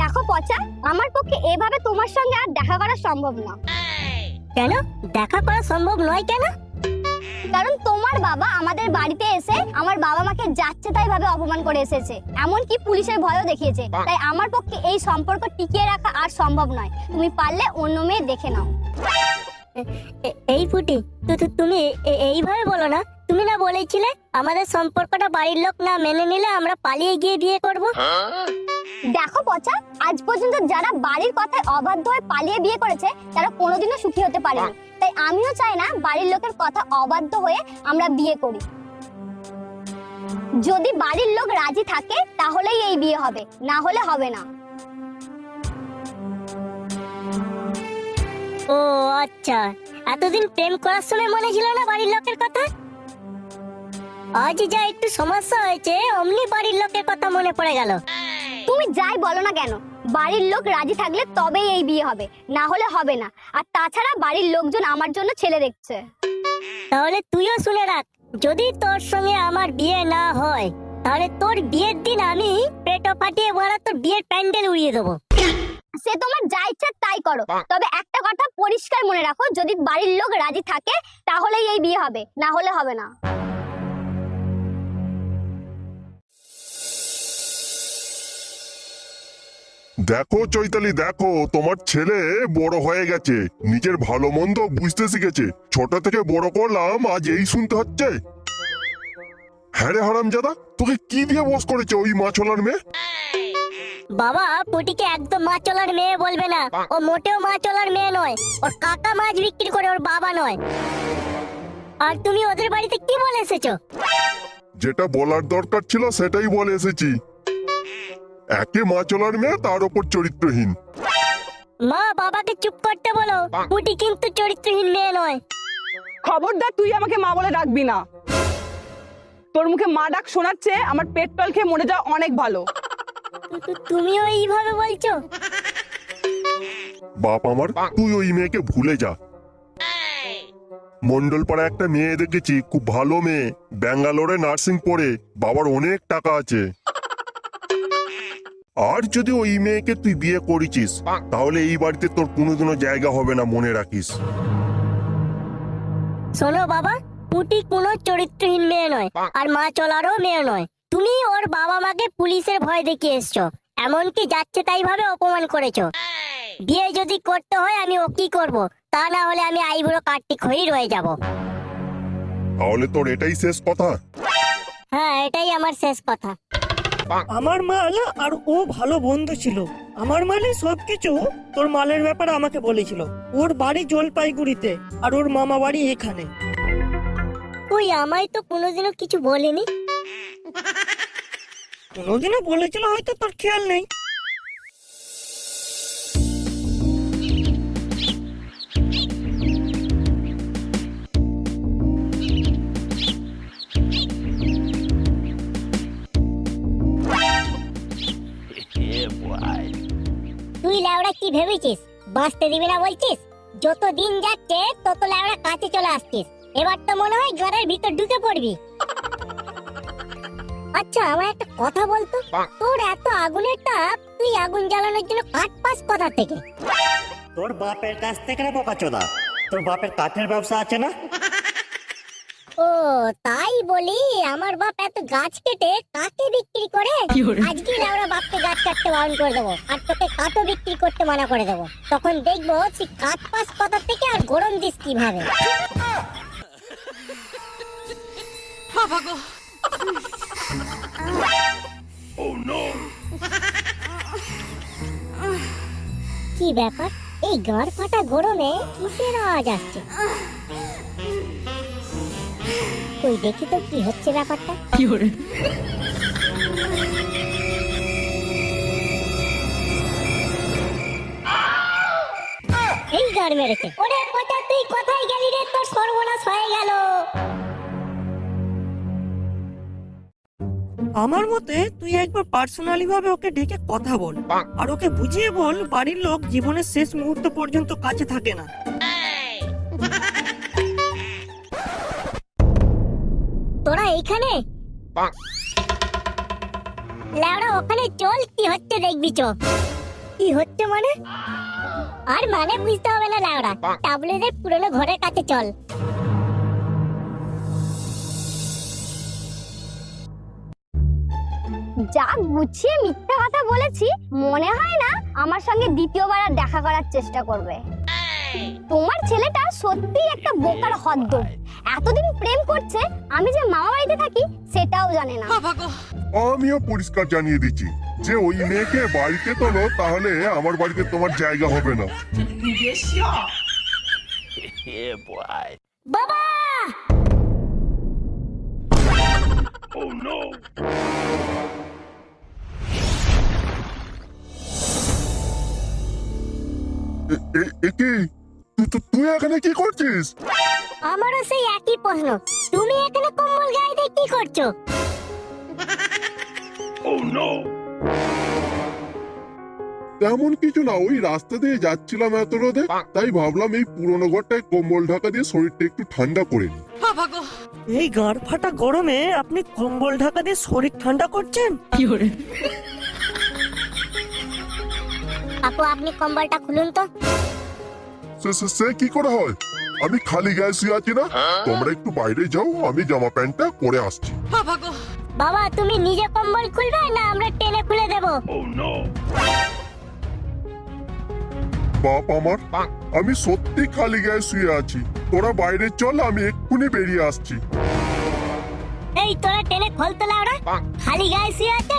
দেখো পচা আমার পক্ষে এভাবে তোমার সঙ্গে আর দেখা করা সম্ভব না। কেন? দেখা করা সম্ভব নয় কেন? কারণ তোমার বাবা আমাদের বাড়িতে এসে আমার বাবা মাকে যাচ্ছে তাই ভাবে অপমান করে এসেছে। এমনকি পুলিশের ভয়ও দেখিয়েছে। তাই আমার পক্ষে এই সম্পর্ক টিকিয়ে রাখা আর সম্ভব নয়। তুমি পারলে অন্য মেয়ে দেখে নাও। এই ফুটি তুমি এইভাবে বলো না। তুমি না বলেছিলে আমাদের সম্পর্কটা বাড়ির লোক না মেনে নিলে আমরা পালিয়ে গিয়ে বিয়ে করব। দেখো পচা, আজ পর্যন্ত যারা বাড়ির কথায় অবাধ্য হয়ে পালিয়ে বিয়ে করেছে, তারা কোনোদিনও সুখী হতে পারে না। তাই আমিও চাই না বাড়ির লোকের কথা অবাধ্য হয়ে আমরা বিয়ে করি। যদি বাড়ির লোক রাজি থাকে, তাহলেই এই বিয়ে হবে, না হলে হবে না। আচ্ছা এতদিন প্রেম করার সময় মনে ছিল না বাড়ির লোকের কথা? আজ যা একটু সমস্যা হয়েছে অমনি বাড়ির লোকের কথা মনে পড়ে গেল। তুমি যাই বলো না কেন বাড়ির লোক রাজি থাকলে তবেই এই বিয়ে হবে না হলে হবে না। আর তাছাড়া বাড়ির লোকজন আমার জন্য ছেলে দেখছে। তাহলে তুইও শুনে রাখ যদি তোর সঙ্গে আমার বিয়ে না হয় তাহলে তোর বিয়ের দিন আমি পেটো ফাটিয়ে ভরা তোর বিয়ের প্যান্ডেল উড়িয়ে দেবো। সে তোমার যা ইচ্ছা তাই করো। তবে একটা কথা পরিষ্কার মনে রাখো যদি বাড়ির লোক রাজি থাকে তাহলেই এই বিয়ে হবে না হলে হবে না। দেখো চৈতালি দেখো তোমার ছেলে বড় হয়ে গেছে। নিজের ভালো মন্দ বুঝতে শিখেছে। ছোট থেকে বড় করলাম আজ এই শুনতে হচ্ছে। হ্যাঁ রে হারামজাদা তোকে কি দিয়ে বস করেছে ওই মাছলার মেয়ে? বাবা পুটিকে একদম মাছ চলার মেয়ে বলবে না। ও মোটেও মাছ চলার মেয়ে নয় ওর কাকা মাছ বিক্রি করে ওর বাবা নয়। আর তুমি ওদের বাড়িতে কি বলে এসেছ? যেটা বলার দরকার ছিল সেটাই বলে এসেছি। একে মাছলার মেয়ে তার ওপর চরিত্রহীন। মা বাবাকে চুপ করতে বলো পুটি কিন্তু চরিত্রহীন মেয়ে নয়। খবরদার তুই আমাকে মা বলে ডাকবি না। তোর মুখে মা ডাক শোনাচ্ছে আমার পেট টল খেয়ে মরে যাওয়া অনেক ভালো। তুমিও এইভাবে বলছো? বাপ আমার তুই ওই মেয়েকে ভুলে যা। মন্ডলপাড়া একটা মেয়ে দেখেছি খুব ভালো মেয়ে। ব্যাঙ্গালোরে নার্সিং পড়ে বাবার অনেক টাকা আছে। আর যদি ওই মেয়েকে তুই বিয়ে করেছিস তাহলে এই বাড়িতে তোর কোনোদিনও জায়গা হবে না মনে রাখিস। শোনো বাবা পুটি কোনো চরিত্রহীন মেয়ে নয়। আর মা চলারও মেয়ে নয়। তুমি ওর বাবা মাকে পুলিশের ভয় দেখিয়ে এসছো। এমনকি যাচ্ছে তাই ভাবে অপমান করেছ। বিয়ে যদি করতে হয় আমি ও কি করব? তা না হলে আমি আইবুড়ো কার্তিক হয়েই রয়ে যাব। তাহলে তোর এটাই শেষ কথা? হ্যাঁ এটাই আমার শেষ কথা। আমার মাল আর ও ভালো বন্ধু ছিল। আমার মালে সবকিছু তোর মালের ব্যাপারে আমাকে বলেছিল। ওর বাড়ি জলপাইগুড়িতে আর ওর মামা বাড়ি এখানে। তুই আমায় তো কোনোদিনও কিছু বলিনি? কোনোদিনও বলেছিল হয়তো তোর খেয়াল নেই। তুই ল্যাওড়া কি ভেবেছিস? বাঁচতে দিবি না বলছিস? যত দিন যাচ্ছে, তত ল্যাওড়া কাছে চলে আসছিস। এবার তো মনে হয় ঘরের ভিতর ঢুকে পড়বি। আচ্ছা আমার একটা কথা বলতো? তোর এত আগুনের তাপ তুই আগুন জ্বালানোর জন্য কাঠ পাস কোথা থেকে? তোর বাপের কাছ থেকে না বোকাচোদা তোর বাপের কাঠের ব্যবসা আছে না? ও তাই বলি আমার বাপ এত গাছ কেটে কাকে বিক্রি করে? আজকে আমরা বাপকে গাছ কাটতে বারণ করে দেবো আর তোকে কাঠও বিক্রি করতে মানা করে দেবো। তখন দেখব তুই কাঠ পাস কথা থেকে আর গরম দিস কীভাবে? কি ব্যাপার? এই গাঁড় ফাটা গরমে কিসের আওয়াজ আসছে? কই দেখি তো কি হচ্ছে ব্যাপারটা। এই গাড় মেরেছে। ওরে পচা তুই কোথায় গেলি রে? তোর আমার মতে তুই একবার পার্সোনালি ভাবে ওকে ডেকে কথা বল। আর ওকে বুঝিয়ে বল বাড়ির লোক জীবনের শেষ মুহূর্ত পর্যন্ত কাছে থাকে না। তোরা এইখানে ল্যাওড়া ওখানে চল কি হচ্ছে দেখবি চো। কি হচ্ছে মানে? আর মানে বুঝতে হবে না লাউড়া টাবলেটের পুরনো ঘরের কাছে চল। যা গুছিয়ে মিথ্যা কথা বলেছি মনে হয় না আমার সঙ্গে দ্বিতীয়বার আর দেখা করার চেষ্টা করবে। তোমার ছেলেটা সত্যি একটা বোকার হদ্দ এতদিন প্রেম করছে আমি যে মামা বাড়িতে থাকি সেটাও জানে না। আমিও পরিষ্কার জানিয়ে দিচ্ছি যে ওই মেয়েকে বাড়িতে তোলো তাহলে আমার বাড়িতে তোমার জায়গা হবে না। বাবা! এ- কি? তুই এখানে কি করছিস? আমারও সেই একই প্রশ্ন। তুমি এখানে কম্বল গায়ে দিয়ে কি করছ? তেমন কিছু না ওই রাস্তা দিয়ে যাচ্ছিলাম এত রোদে। তাই ভাবলাম এই পুরোনো ঘরটায় কম্বল ঢাকা দিয়ে শরীরটা একটু ঠান্ডা করে নি এই গাড় ফাটা গরমে আপনি কম্বল ঢাকা দিয়ে শরীর ঠান্ডা করছেন? আপু আপনি কম্বলটা খুলুন তো। সে কি করে হয়? আমি খালি গায়ে শুয়ে আছি না? তোমরা একটু বাইরে যাও আমি জামা প্যান্টটা পরে আসছি। বাবা তুমি নিজে কম্বল খুলবে না আমরা টেনে খুলে দেব? বাপ আমার আমি সত্যি খালি গায়ে শুয়ে আছি। তোরা বাইরে চল আমি এক্ষুনি বেরিয়ে আসছি। এই তোরা টেনে খোলতে লাউড়া। খালি গায়ে শুয়ে আছে